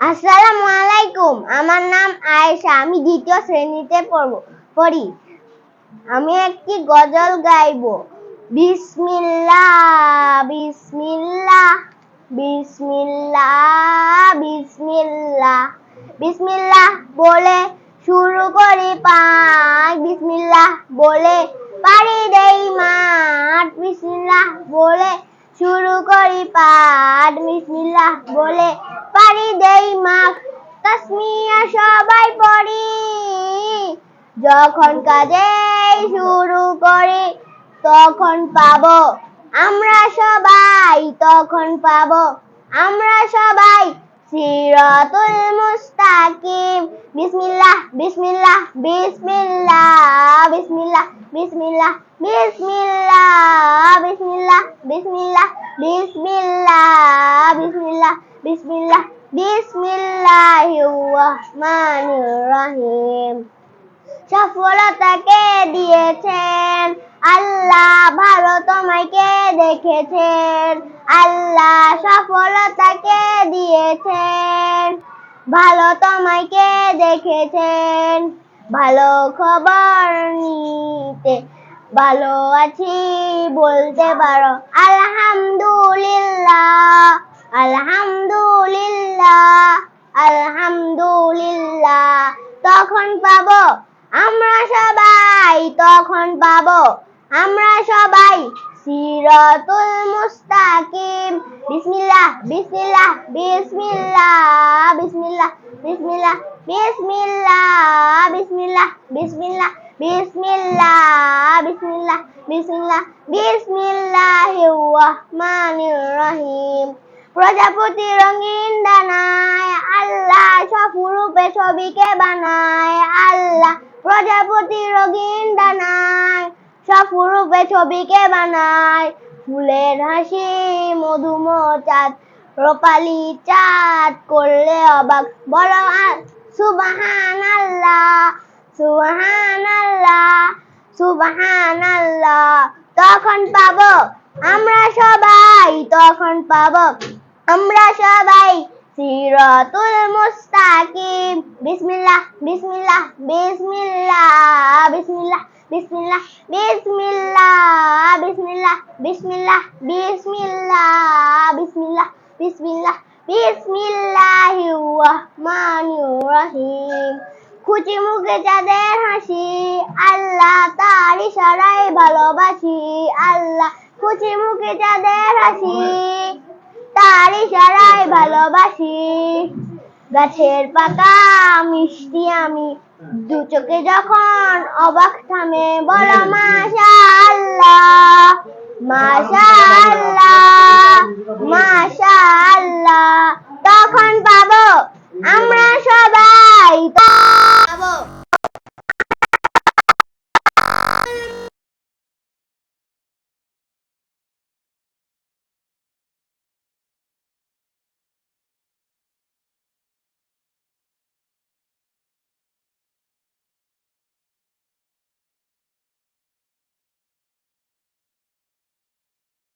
আসসালামু আলাইকুম। আমার নাম আয়েশা। আমি দ্বিতীয় শ্রেণীতে পড়ব, পড়ি। আমি একটি গজল গাইবো। বিসমিল্লাহ বিসমিল্লাহ বিসমিল্লাহ বিসমিল্লাহ বিসমিল্লাহ বলে শুরু করি পাঠ বিসমিল্লাহ বলে পারি দেই মাঠ। বিসমিল্লাহ বলে শুরু করি পাঠ বিসমিল্লাহ বলে পারি দেই মাঠ তাসমিয়া সবাই পড়ি যখন কাজে শুরু করি তখন পাবো আমরা সবাই তখন পাবো আমরা সবাই সিরাতুল মুস্তাকিম বিসমিল্লাহ বিসমিল্লাহ বিসমিল্লাহ বিসমিল্লাহ বিসমিল্লাহ বিসমিল্লাহ বিসমিল্লাহ বিসমিল্লাহ বিসমিল্লাহ বিসমিল্লাহ বিসমিল্লাহ বিসমিল্লাহির সফলতাকে দিয়েছেন, আল্লাহ ভালো তোমাকে দেখেছেন, আল্লাহ সফলতাকে দিয়েছেন, ভালো তোমাকে দেখেছেন, ভালো খবর নিতে ভালো আছি বলতে পারো। আলহামদুলিল্লাহ আলহামদুলিল্লাহ। আলহামদুলিল্লাহ তখন পাবো আমরা সবাই তখন পাবো আমরা সবাই সিরাতুল মুস্তাকিম বিসমিল্লাহ বিসমিল্লাহ বিসমিল্লাহ বিসমিল্লাহ বিসমিল্লাহ বিসমিল্লাহ বিসমিল্লাহ বিসমিল্লাহ বিসমিল্লাহ বিসমিল্লাহ বিসমিল্লাহ বিসমিল্লাহির রহমানির রহিম প্রজাপতি রঙিন দানায়, আল্লাহ সফরূপে ছবিকে বানায়, আল্লাহ প্রজাপতি রঙিন দানায় সফরূপে ছবিকে বানায়। ফুলের হাসি মধুম চাঁদ রূপালি চাঁদ করলে অবাক। বলো সুবাহান আল্লাহ সুবাহান আল্লাহ সুবাহান আল্লাহ তখন পাবো আমরা সবাই, তখন পাবো আমরা সবাই সিরাতুল মুস্তাকিম বিসমিল্লাহ বিসমিল্লাহ বিসমিল্লাহ বিসমিল্লাহ বিসমিল্লাহ বিসমিল্লাহ বিসমিল্লাহ বিসমিল্লাহ বিসমিল্লাহ বিসমিল্লাহ বিসমিল্লাহ বিসমিল্লাহির রহমানির রহিম খুচি মুখে চাঁদের হাসি আল্লাহ তার ইশারায় ভালোবাসি আল্লাহ খুচি মুখে চাঁদের হাসি তার ইশারায় ভালোবাসি। গাছের পাতা, মিষ্টি আমি। দু চোখে যখন অবাক থামে, বলো মাশা আল্লাহ মাশা আল্লাহ মাশা আল্লাহ তখন পাবো আমরা সবাই